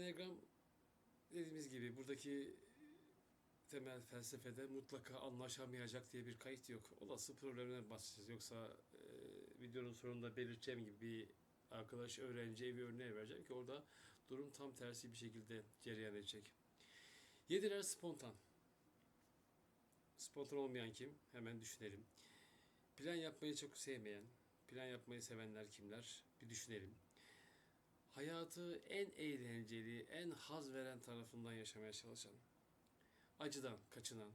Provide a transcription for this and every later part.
Enneagram dediğimiz gibi buradaki temel felsefede mutlaka anlaşamayacak diye bir kayıt yok. Olası problemler bahsedeceğiz. Yoksa e, videonun sonunda belirteceğim gibi bir arkadaş, öğrenci evi örneği vereceğim ki orada durum tam tersi bir şekilde cereyan edecek. Yediler spontan. Spontan olmayan kim? Hemen düşünelim. Plan yapmayı çok sevmeyen, plan yapmayı sevenler kimler? Bir düşünelim. Hayatı en eğlenceli, en haz veren tarafından yaşamaya çalışan, acıdan kaçınan,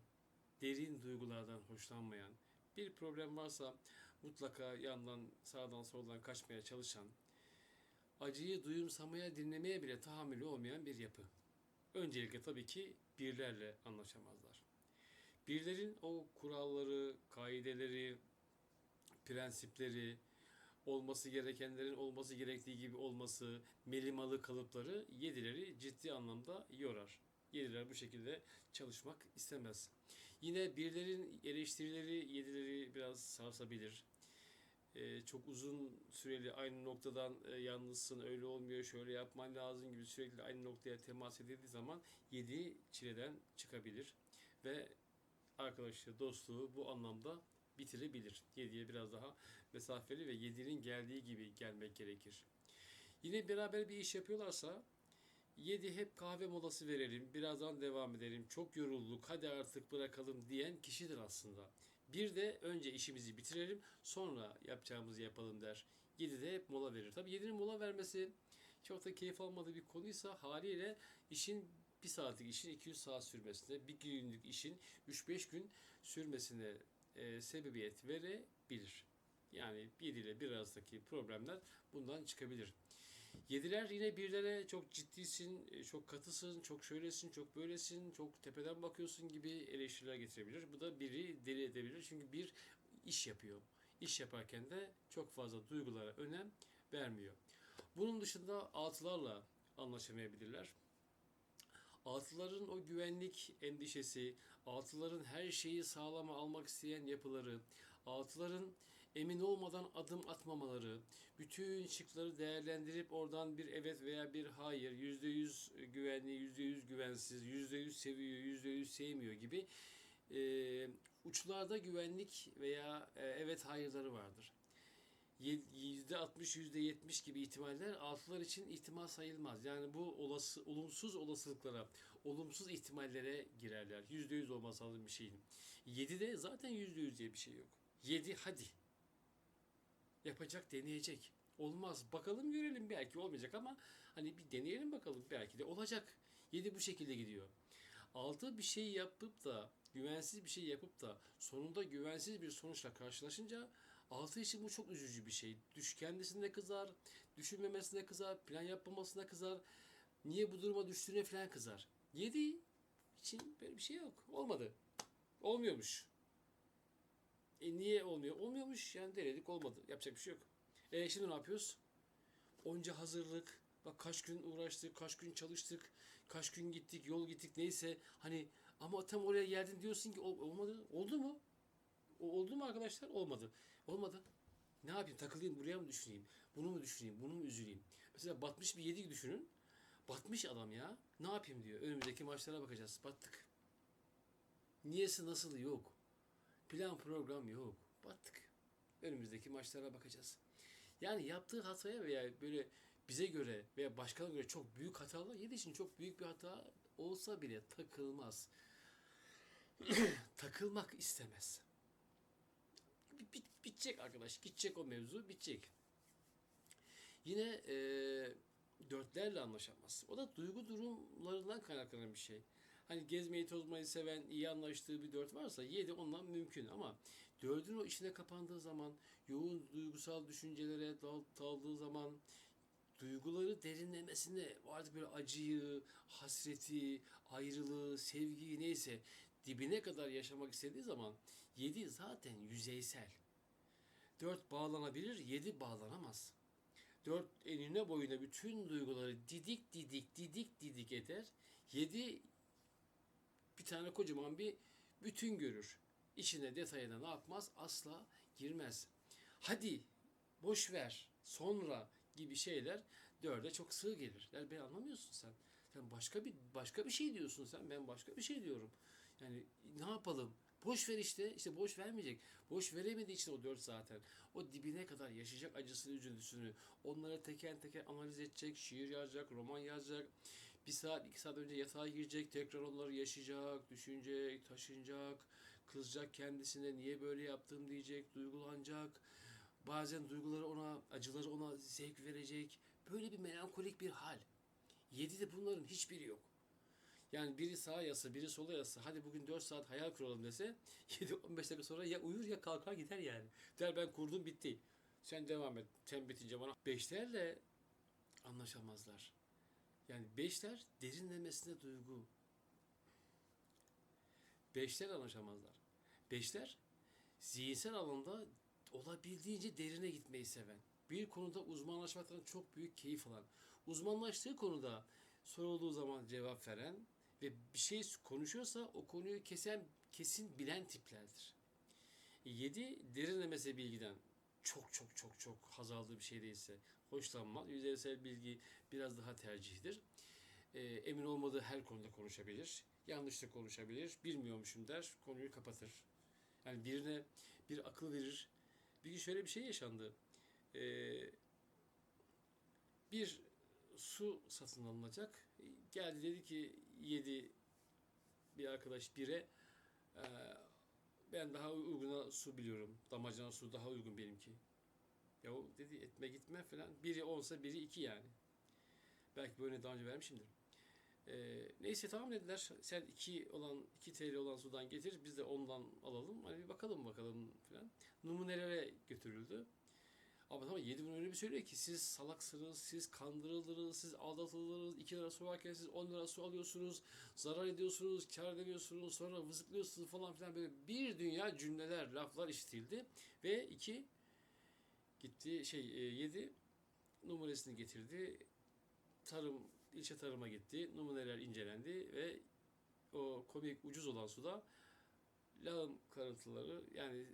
derin duygulardan hoşlanmayan, bir problem varsa mutlaka yandan, sağdan, soldan kaçmaya çalışan, acıyı duyumsamaya, dinlemeye bile tahammülü olmayan bir yapı. Öncelikle tabii ki birlerle anlaşamazlar. Birlerin o kuralları, kaideleri, prensipleri, olması gerekenlerin olması gerektiği gibi olması, melimalı kalıpları yedileri ciddi anlamda yorar. Yediler bu şekilde çalışmak istemez. Yine birlerin eleştirileri yedileri biraz sarsabilir. Ee, çok uzun süreli aynı noktadan e, yalnızsın, öyle olmuyor, şöyle yapman lazım gibi sürekli aynı noktaya temas edildiği zaman yedi çileden çıkabilir. Ve arkadaşlığı, dostluğu bu anlamda bitirebilir. 7'ye biraz daha mesafeli ve 7'nin geldiği gibi gelmek gerekir. Yine beraber bir iş yapıyorlarsa 7 hep kahve molası verelim, birazdan devam edelim, çok yorulduk, hadi artık bırakalım diyen kişidir aslında. Bir de önce işimizi bitirelim, sonra yapacağımızı yapalım der. 7 de hep mola verir. Tabii 7'nin mola vermesi çok da keyif almadığı bir konuysa haliyle işin bir saatlik işin 200 saat sürmesine, bir günlük işin 3-5 gün sürmesine e, sebebiyet verebilir. Yani 7 ile 1 arasındaki problemler bundan çıkabilir. Yediler yine birlere çok ciddisin, e, çok katısın, çok şöylesin, çok böylesin, çok tepeden bakıyorsun gibi eleştiriler getirebilir. Bu da biri deli edebilir. Çünkü bir iş yapıyor. İş yaparken de çok fazla duygulara önem vermiyor. Bunun dışında altılarla anlaşamayabilirler. Altıların o güvenlik endişesi, altıların her şeyi sağlama almak isteyen yapıları, altıların emin olmadan adım atmamaları, bütün şıkları değerlendirip oradan bir evet veya bir hayır, yüzde yüz güvenli, yüzde yüz güvensiz, yüzde yüz seviyor, yüzde yüz sevmiyor gibi e, uçlarda güvenlik veya e, evet hayırları vardır. %60, %70 gibi ihtimaller altılar için ihtimal sayılmaz. Yani bu olası, olumsuz olasılıklara, olumsuz ihtimallere girerler. %100 olmaz lazım bir şeyin. 7'de zaten %100 diye bir şey yok. 7 hadi. Yapacak, deneyecek. Olmaz. Bakalım görelim belki olmayacak ama hani bir deneyelim bakalım belki de olacak. 7 bu şekilde gidiyor. 6 bir şey yapıp da güvensiz bir şey yapıp da sonunda güvensiz bir sonuçla karşılaşınca altı için bu çok üzücü bir şey. Düş kendisine kızar, düşünmemesine kızar, plan yapmamasına kızar. Niye bu duruma düştüğüne falan kızar. 7 için böyle bir şey yok. Olmadı. Olmuyormuş. E niye olmuyor? Olmuyormuş. Yani denedik olmadı. Yapacak bir şey yok. E şimdi ne yapıyoruz? Onca hazırlık, Bak kaç gün uğraştık, kaç gün çalıştık, kaç gün gittik, yol gittik neyse. Hani ama tam oraya geldin diyorsun ki "Ol- olmadı. Oldu mu? O, oldu mu arkadaşlar? Olmadı. Olmadı. Ne yapayım? Takılayım buraya mı düşüneyim? Bunu mu düşüneyim? Bunu mu üzüleyim? Mesela batmış bir yedi düşünün. Batmış adam ya. Ne yapayım diyor. Önümüzdeki maçlara bakacağız. Battık. Niyesi nasıl yok. Plan program yok. Battık. Önümüzdeki maçlara bakacağız. Yani yaptığı hataya veya böyle bize göre veya başkalarına göre çok büyük hatalar yedi için çok büyük bir hata olsa bile takılmaz. Takılmak istemez. Bit, bit, bitecek arkadaş. Gidecek o mevzu. Bitecek. Yine e, dörtlerle anlaşamaz. O da duygu durumlarından kaynaklanan bir şey. Hani gezmeyi tozmayı seven, iyi anlaştığı bir dört varsa yedi ondan mümkün ama dördün o içine kapandığı zaman, yoğun duygusal düşüncelere dal, daldığı zaman, duyguları derinlemesine artık böyle acıyı, hasreti, ayrılığı, sevgiyi neyse dibine kadar yaşamak istediği zaman yedi zaten yüzeysel. Dört bağlanabilir, yedi bağlanamaz. Dört enine boyuna bütün duyguları didik didik didik didik eder. Yedi bir tane kocaman bir bütün görür. İçine detayına ne yapmaz? Asla girmez. Hadi boş ver sonra gibi şeyler Dörde çok sığ gelir. Yani ben anlamıyorsun sen. Sen başka bir başka bir şey diyorsun sen. Ben başka bir şey diyorum. Yani ne yapalım? Boş ver işte. İşte boş vermeyecek. Boş veremediği için o dört zaten. O dibine kadar yaşayacak acısını, üzüntüsünü. Onları teker teker analiz edecek. Şiir yazacak, roman yazacak. Bir saat, iki saat önce yatağa girecek. Tekrar onları yaşayacak, düşünecek, taşınacak. Kızacak kendisine. Niye böyle yaptım diyecek. Duygulanacak. Bazen duyguları ona, acıları ona zevk verecek. Böyle bir melankolik bir hal. Yedi de bunların hiçbiri yok. Yani biri sağa yatsa, biri sola yatsa, hadi bugün 4 saat hayal kuralım dese, 7-15 dakika sonra ya uyur ya kalkar gider yani. Der ben kurdum bitti. Sen devam et. Sen bitince bana. Beşlerle anlaşamazlar. Yani beşler derinlemesine duygu. Beşler anlaşamazlar. Beşler zihinsel alanda olabildiğince derine gitmeyi seven. Bir konuda uzmanlaşmaktan çok büyük keyif alan. Uzmanlaştığı konuda sorulduğu zaman cevap veren ve bir şey konuşuyorsa o konuyu kesen, kesin bilen tiplerdir. Yedi derinlemese bilgiden çok çok çok çok haz aldığı bir şey değilse hoşlanmaz. Yüzeysel bilgi biraz daha tercihdir. Ee, emin olmadığı her konuda konuşabilir. Yanlış da konuşabilir. Bilmiyormuşum der. Konuyu kapatır. Yani birine bir akıl verir. Bir gün şöyle bir şey yaşandı. Ee, bir su satın alınacak. Geldi dedi ki yedi bir arkadaş bire "Ee, ben daha uyguna su biliyorum. Damacana su daha uygun benimki. Ya o dedi etme gitme falan. Biri olsa biri iki yani. Belki böyle daha önce vermişimdir. Ee, neyse tamam dediler. Sen 2 olan 2 TL olan sudan getir. Biz de ondan alalım. Hani bir bakalım bakalım falan. Numunelere götürüldü. Ama tamam 7 bin öyle bir söylüyor ki siz salaksınız, siz kandırıldınız, siz aldatıldınız, 2 lira su varken siz 10 lira su alıyorsunuz, zarar ediyorsunuz, kar ediyorsunuz, sonra vızıklıyorsunuz falan filan böyle bir dünya cümleler, laflar işitildi. Ve 2 gitti şey 7 numarasını getirdi. Tarım ilçe tarıma gitti. Numuneler incelendi ve o komik ucuz olan suda lağım karıntıları yani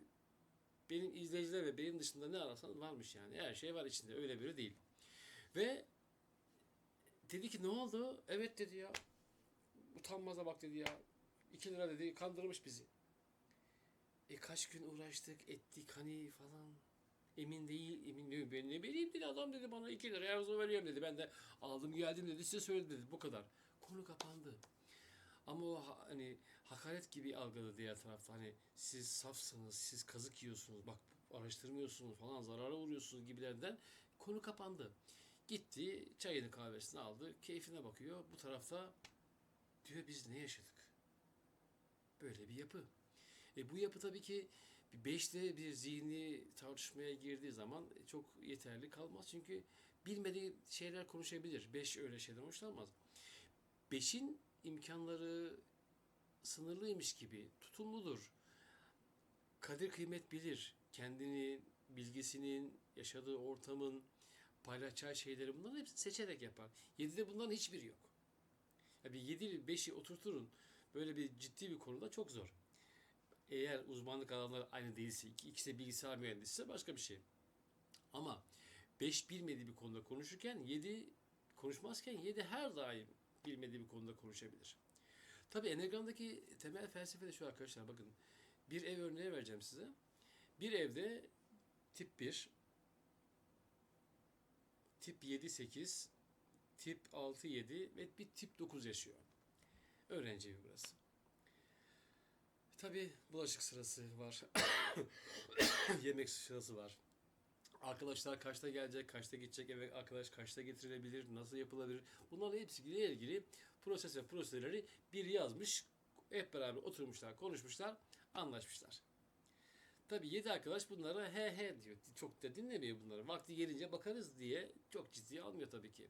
benim izleyiciler ve benim dışında ne ararsanız varmış yani. Her şey var içinde. Öyle biri değil. Ve dedi ki ne oldu? Evet dedi ya. Utanmaza bak dedi ya. 2 lira dedi kandırmış bizi. E kaç gün uğraştık ettik hani falan. Emin değil, emin değil. Ben ne bileyim dedi adam dedi bana 2 lira Erzurum veriyorum dedi. Ben de aldım geldim dedi size söyledim dedi. Bu kadar. Konu kapandı. Ama o ha- hani hakaret gibi algıladı diğer tarafta. Hani siz safsınız, siz kazık yiyorsunuz, bak araştırmıyorsunuz falan zarara uğruyorsunuz gibilerden konu kapandı. Gitti çayını kahvesini aldı, keyfine bakıyor. Bu tarafta diyor biz ne yaşadık? Böyle bir yapı. E bu yapı tabii ki bir beşte bir zihni tartışmaya girdiği zaman çok yeterli kalmaz. Çünkü bilmediği şeyler konuşabilir. Beş öyle şeyden hoşlanmaz. Beşin imkanları sınırlıymış gibi tutumludur. Kadir kıymet bilir. Kendini, bilgisinin, yaşadığı ortamın, paylaşacağı şeyleri bunların hepsini seçerek yapar. Yedide bunların hiçbiri yok. Ya bir yedi beşi oturturun böyle bir ciddi bir konuda çok zor. Eğer uzmanlık alanları aynı değilse, iki- ikisi de bilgisayar mühendisi başka bir şey. Ama beş bilmediği bir konuda konuşurken yedi konuşmazken yedi her daim bilmediği bir konuda konuşabilir. Tabii Enneagram'daki temel felsefe de şu arkadaşlar bakın. Bir ev örneği vereceğim size. Bir evde tip 1, tip 7 8, tip 6 7 ve bir tip 9 yaşıyor. Öğrenci evi burası. Tabii bulaşık sırası var. Yemek sırası var. Arkadaşlar kaçta gelecek, kaçta gidecek, eve arkadaş kaçta getirilebilir, nasıl yapılabilir? Bunlarla hepsiyle ilgili proses ve prosedürleri biri yazmış. Hep beraber oturmuşlar, konuşmuşlar, anlaşmışlar. Tabii yedi arkadaş bunlara he he diyor. Çok da dinlemiyor bunları. Vakti gelince bakarız diye çok ciddiye almıyor tabii ki.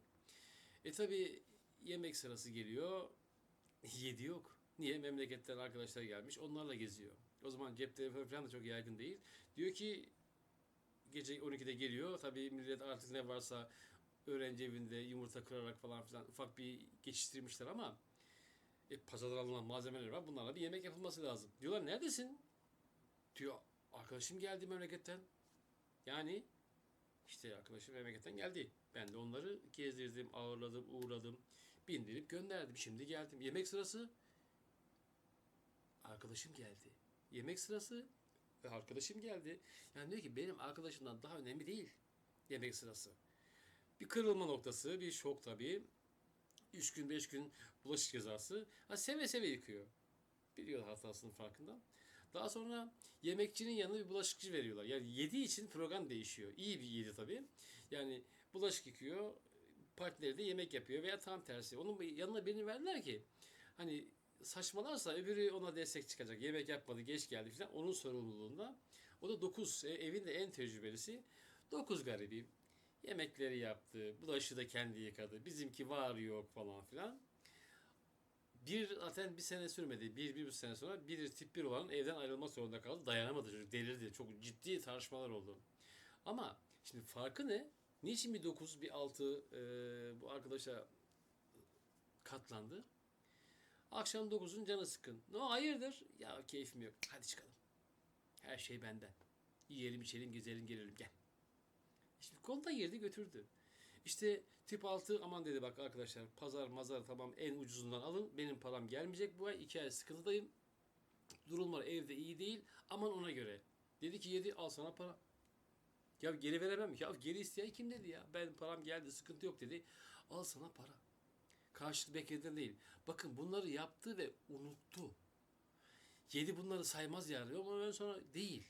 E tabii yemek sırası geliyor. Yedi yok. Niye? Memleketten arkadaşlar gelmiş. Onlarla geziyor. O zaman cep telefonu falan da çok yaygın değil. Diyor ki gece 12'de geliyor. Tabii millet artık ne varsa öğrenci evinde yumurta kırarak falan filan ufak bir geçiştirmişler ama e, pazardan alınan malzemeler var. Bunlarla bir yemek yapılması lazım. Diyorlar neredesin? Diyor arkadaşım geldi memleketten. Yani işte arkadaşım memleketten geldi. Ben de onları gezdirdim, ağırladım, uğradım, bindirip gönderdim. Şimdi geldim. Yemek sırası arkadaşım geldi. Yemek sırası arkadaşım geldi. Yani diyor ki benim arkadaşımdan daha önemli değil yemek sırası. Bir kırılma noktası, bir şok tabii. Üç gün, beş gün bulaşık cezası. Ha, seve seve yıkıyor. Biliyor hatasının farkında. Daha sonra yemekçinin yanına bir bulaşıkçı veriyorlar. Yani yediği için program değişiyor. İyi bir yedi tabii. Yani bulaşık yıkıyor, partileri de yemek yapıyor veya tam tersi. Onun yanına birini verdiler ki hani saçmalarsa öbürü ona destek çıkacak. Yemek yapmadı, geç geldi falan. Onun sorumluluğunda. O da 9 evin de en tecrübelisi. 9 garibi. Yemekleri yaptı. Bulaşığı da kendi yıkadı. Bizimki var yok falan filan. Bir zaten bir sene sürmedi. Bir, bir buçuk sene sonra bir tip bir olan evden ayrılmak zorunda kaldı. Dayanamadı çocuk. Delirdi. Çok ciddi tartışmalar oldu. Ama şimdi farkı ne? Niçin bir 9, bir 6 bu arkadaşa katlandı? Akşam 9'un canı sıkın. No hayırdır? Ya keyfim yok. Hadi çıkalım. Her şey benden. Yiyelim, içelim, gezelim, gelelim. Gel. Şimdi konuda girdi götürdü. İşte tip 6 aman dedi bak arkadaşlar pazar mazar tamam en ucuzundan alın. Benim param gelmeyecek bu ay. 2 ay sıkıntıdayım. Durumlar evde iyi değil. Aman ona göre. Dedi ki 7 al sana para. Ya geri veremem. Ya geri isteyen kim dedi ya? Ben param geldi sıkıntı yok dedi. Al sana para. Karşılık beklediğinden değil. Bakın bunları yaptı ve unuttu. Yedi bunları saymaz yani. Ama ben sonra değil.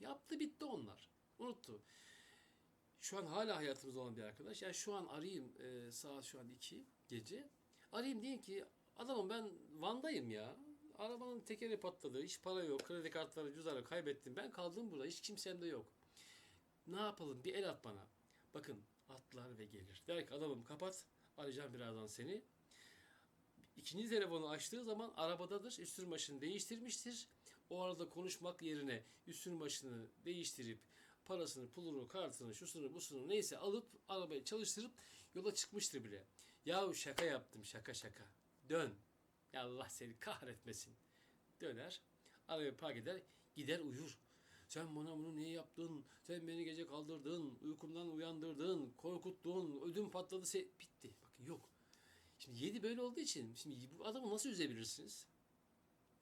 Yaptı bitti onlar. Unuttu. Şu an hala hayatımızda olan bir arkadaş. Yani şu an arayayım e, saat şu an 2 gece. Arayayım diyeyim ki adamım ben Van'dayım ya. Arabanın tekeri patladı. Hiç para yok. Kredi kartları cüzdanı kaybettim. Ben kaldım burada. Hiç kimsem de yok. Ne yapalım? Bir el at bana. Bakın atlar ve gelir. Der ki adamım kapat. Arayacağım birazdan seni. İkinci telefonu açtığı zaman arabadadır. Üstün başını değiştirmiştir. O arada konuşmak yerine üstün başını değiştirip parasını, pulunu, kartını, şusunu, busunu neyse alıp arabayı çalıştırıp yola çıkmıştır bile. Yahu şaka yaptım şaka şaka. Dön. Ya Allah seni kahretmesin. Döner. Arabayı park eder. Gider uyur. Sen bana bunu niye yaptın? Sen beni gece kaldırdın. Uykumdan uyandırdın. Korkuttun. Ödüm patladı. Se Bitti. Bakın yok. Şimdi 7 böyle olduğu için şimdi bu adamı nasıl üzebilirsiniz?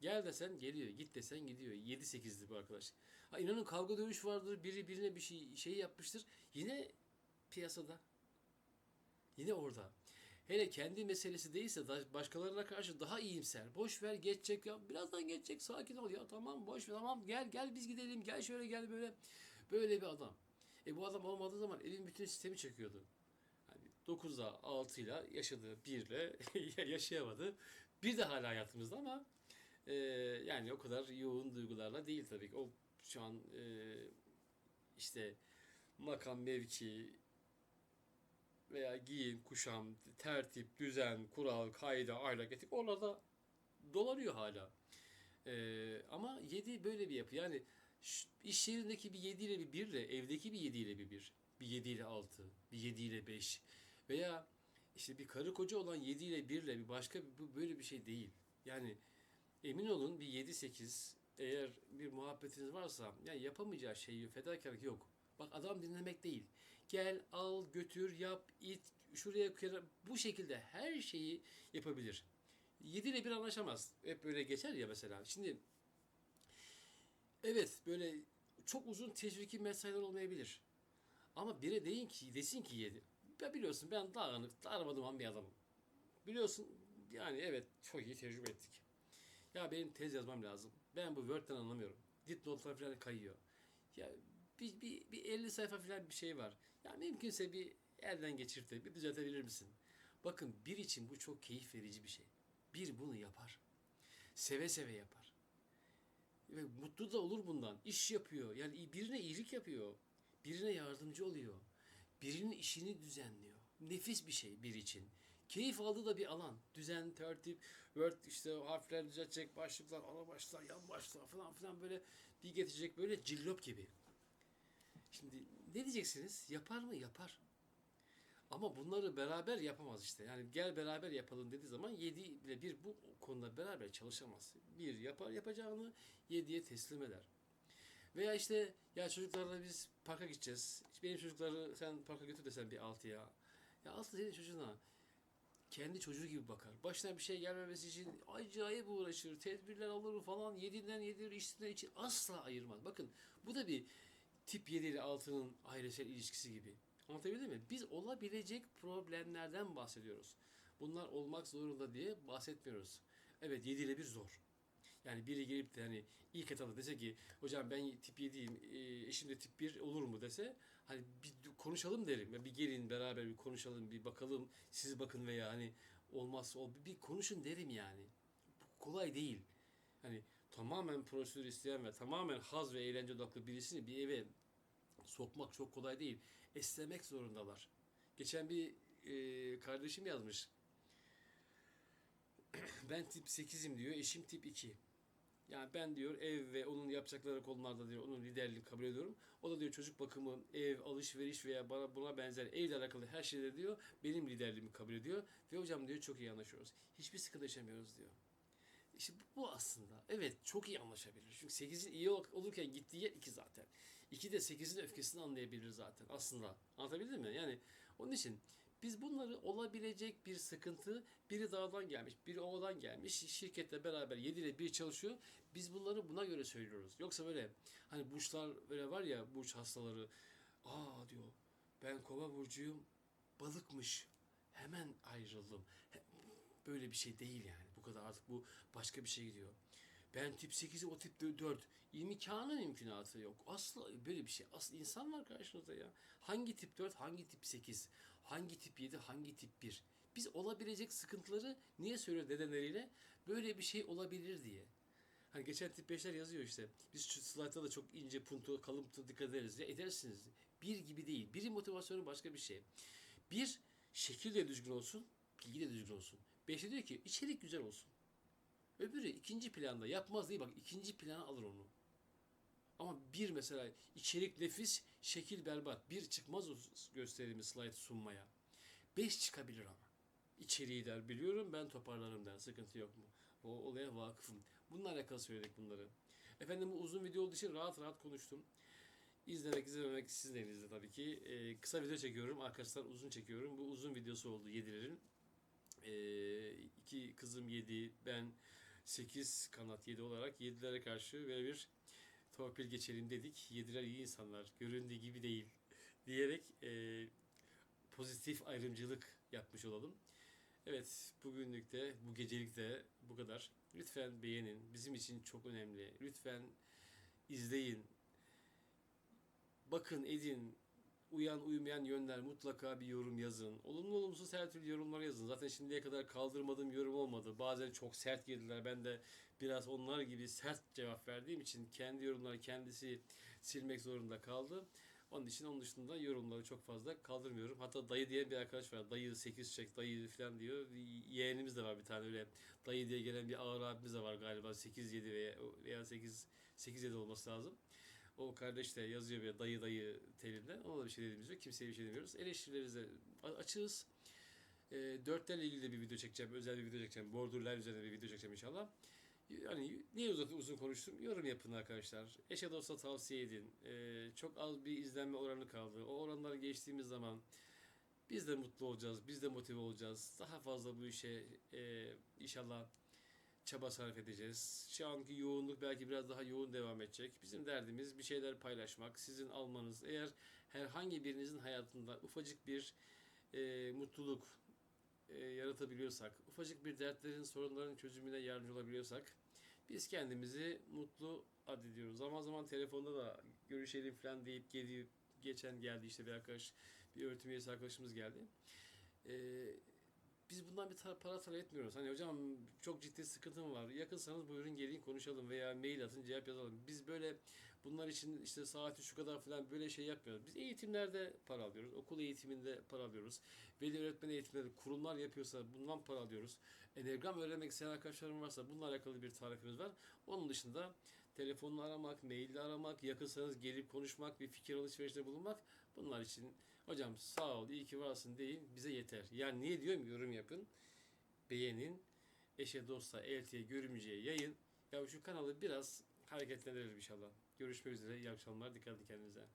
Gel desen geliyor, git desen gidiyor. 7-8'di bu arkadaş. Ha inanın kavga dövüş vardır, biri birine bir şey şey yapmıştır. Yine piyasada. Yine orada. Hele kendi meselesi değilse başkalarına karşı daha iyimser. Boş ver geçecek ya. Birazdan geçecek. Sakin ol ya. Tamam boş ver. Tamam gel gel biz gidelim. Gel şöyle gel böyle. Böyle bir adam. E bu adam olmadığı zaman evin bütün sistemi çöküyordu. Hani 9'da 6'yla yaşadı. 1'le yaşayamadı. Bir de hala hayatımızda ama yani o kadar yoğun duygularla değil tabii ki. O şu an e, işte makam, mevki veya giyim, kuşam, tertip, düzen, kural, kaide, ahlak, etik oralarda dolanıyor hala. E, ama 7 böyle bir yapı. Yani iş yerindeki bir 7 ile bir 1 ile evdeki bir 7 ile bir 1. Bir 7 ile 6, bir 7 ile 5 veya işte bir karı koca olan 7 ile 1 ile bir başka böyle bir şey değil. Yani emin olun bir 7-8 eğer bir muhabbetiniz varsa yani yapamayacağı şeyi fedakarlık yok. Bak adam dinlemek değil. Gel al götür yap it şuraya kere bu şekilde her şeyi yapabilir. 7 ile 1 anlaşamaz. Hep böyle geçer ya mesela. Şimdi evet böyle çok uzun teşviki mesailer olmayabilir. Ama bire deyin ki desin ki 7. Ya biliyorsun ben dağınık, darmadağın bir adamım. Biliyorsun yani evet çok iyi tecrübe ettik. Ya benim tez yazmam lazım. Ben bu Word'den anlamıyorum. Dipnotlar falan kayıyor. Ya bir, bir, bir 50 sayfa falan bir şey var. Ya mümkünse bir elden geçirip de bir düzeltebilir misin? Bakın bir için bu çok keyif verici bir şey. Bir bunu yapar. Seve seve yapar. Ve mutlu da olur bundan. İş yapıyor. Yani birine iyilik yapıyor. Birine yardımcı oluyor. Birinin işini düzenliyor. Nefis bir şey bir için. Keyif aldığı da bir alan. Düzen, tertip, Word işte harfler düzeltecek, başlıklar, ana başlıklar, yan başlıklar falan filan böyle bir getirecek böyle cillop gibi. Şimdi ne diyeceksiniz? Yapar mı? Yapar. Ama bunları beraber yapamaz işte. Yani gel beraber yapalım dediği zaman 7 ile 1 bu konuda beraber çalışamaz. Bir yapar yapacağını 7'ye teslim eder. Veya işte ya çocuklarla biz parka gideceğiz. Benim çocukları sen parka götür desen bir 6'ya. Ya aslında senin çocuğuna kendi çocuğu gibi bakar. Başına bir şey gelmemesi için acayip uğraşır. Tedbirler alır falan. Yediğinden yedirir, içtiğinden için asla ayırmaz. Bakın bu da bir tip 7 ile 6'nın ailesel ilişkisi gibi. Anlatabildim mi? Biz olabilecek problemlerden bahsediyoruz. Bunlar olmak zorunda diye bahsetmiyoruz. Evet 7 ile 1 zor. Yani biri gelip de hani ilk etapta dese ki hocam ben tip 7'yim e, eşim de tip 1 olur mu dese hani bir konuşalım derim. Ya bir gelin beraber bir konuşalım bir bakalım siz bakın veya hani olmazsa ol bir konuşun derim yani. Bu kolay değil. Hani tamamen prosedür isteyen ve tamamen haz ve eğlence odaklı birisini bir eve sokmak çok kolay değil. Esnemek zorundalar. Geçen bir e, kardeşim yazmış. ben tip 8'im diyor, eşim tip 2. Yani ben diyor ev ve onun yapacakları konularda diyor onun liderliğini kabul ediyorum. O da diyor çocuk bakımı, ev, alışveriş veya bana buna benzer evle alakalı her şeyde diyor benim liderliğimi kabul ediyor. Ve hocam diyor çok iyi anlaşıyoruz. Hiçbir sıkıntı yaşamıyoruz diyor. İşte bu, aslında. Evet çok iyi anlaşabilir. Çünkü 8'in iyi ol- olurken gittiği yer 2 zaten. 2 de 8'in öfkesini anlayabilir zaten aslında. Anlatabildim mi? Yani onun için biz bunları olabilecek bir sıkıntı, biri dağdan gelmiş, biri ovadan gelmiş, şirketle beraber 7 ile 1 çalışıyor. Biz bunları buna göre söylüyoruz. Yoksa böyle hani burçlar böyle var ya burç hastaları. Aa diyor ben kova burcuyum balıkmış. Hemen ayrıldım. Böyle bir şey değil yani. Bu kadar artık bu başka bir şey gidiyor. Ben tip 8'i o tip 4. İmkanı mümkünatı yok. Asla böyle bir şey. Aslı insan var karşınızda ya. Hangi tip 4, hangi tip 8, hangi tip 7, hangi tip 1. Biz olabilecek sıkıntıları niye söylüyor dedeleriyle? Böyle bir şey olabilir diye. Hani geçen tip 5'ler yazıyor işte. Biz şu slaytta da çok ince puntu, kalıntıya dikkat ederiz. Ya edersiniz. Bir gibi değil. Biri motivasyonu başka bir şey. Bir, şekil de düzgün olsun, bilgi de düzgün olsun. Beşte diyor ki içerik güzel olsun. Öbürü ikinci planda yapmaz değil bak ikinci plana alır onu. Ama bir mesela içerik nefis, şekil berbat. Bir çıkmaz o gösterimi slide sunmaya. Beş çıkabilir ama. İçeriği der biliyorum ben toparlarım der. Sıkıntı yok mu? O olaya vakıfım. Bununla alakalı söyledik bunları. Efendim bu uzun video olduğu için rahat rahat konuştum. İzlemek izlememek sizin elinizde tabii ki. Ee, kısa video çekiyorum. Arkadaşlar uzun çekiyorum. Bu uzun videosu oldu yedilerin. Ee, iki kızım 7, ben 8 kanat 7 olarak 7'lere karşı böyle bir torpil geçelim dedik. Yediler iyi insanlar, göründüğü gibi değil diyerek e, pozitif ayrımcılık yapmış olalım. Evet, bugünlük de, bu gecelik de bu kadar. Lütfen beğenin. Bizim için çok önemli. Lütfen izleyin. Bakın, edin. Uyan, uymayan yönler mutlaka bir yorum yazın. Olumlu olumsuz her türlü yorumlar yazın. Zaten şimdiye kadar kaldırmadığım yorum olmadı. Bazen çok sert girdiler. Ben de biraz onlar gibi sert cevap verdiğim için kendi yorumları kendisi silmek zorunda kaldı. Onun için onun dışında yorumları çok fazla kaldırmıyorum. Hatta dayı diyen bir arkadaş var. Dayı 8 çek, dayı falan diyor. Yeğenimiz de var bir tane öyle. Dayı diye gelen bir ağır abimiz de var galiba. 8 7 veya veya 8 8 7 olması lazım. O kardeş de yazıyor bir dayı dayı telinden. Ona da bir şey dediğimiz yok. Kimseye bir şey demiyoruz. Eleştirilerinize açığız. E, dörtlerle ilgili de bir video çekeceğim. Özel bir video çekeceğim. Borderline üzerine bir video çekeceğim inşallah. Yani niye uzun, uzun konuştum? Yorum yapın arkadaşlar. Eşe dosta tavsiye edin. Ee, çok az bir izlenme oranı kaldı. O oranları geçtiğimiz zaman biz de mutlu olacağız. Biz de motive olacağız. Daha fazla bu işe e, inşallah çaba sarf edeceğiz. Şu anki yoğunluk belki biraz daha yoğun devam edecek. Bizim derdimiz bir şeyler paylaşmak, sizin almanız. Eğer herhangi birinizin hayatında ufacık bir e, mutluluk e, yaratabiliyorsak, ufacık bir dertlerin, sorunların çözümüne yardımcı olabiliyorsak biz kendimizi mutlu addediyoruz. Zaman zaman telefonda da görüşelim falan deyip geliyor. Geçen geldi işte bir arkadaş, bir öğretim üyesi arkadaşımız geldi. Ee, biz bundan bir para talep etmiyoruz. Hani hocam çok ciddi sıkıntım var. Yakınsanız buyurun gelin konuşalım veya mail atın cevap yazalım. Biz böyle bunlar için işte saati şu kadar falan böyle şey yapmıyoruz. Biz eğitimlerde para alıyoruz. Okul eğitiminde para alıyoruz. Veli öğretmen eğitimleri kurumlar yapıyorsa bundan para alıyoruz. Enegram öğrenmek isteyen arkadaşlarım varsa bununla alakalı bir tarifimiz var. Onun dışında telefonla aramak, maille aramak, yakınsanız gelip konuşmak, bir fikir alışverişinde bulunmak bunlar için hocam sağ ol, iyi ki varsın deyin bize yeter. Yani niye diyorum yorum yapın, beğenin, eşe dosta, eltiye, görümceye yayın. Ya şu kanalı biraz hareketlendirelim inşallah. Görüşmek üzere, iyi akşamlar, dikkat edin kendinize.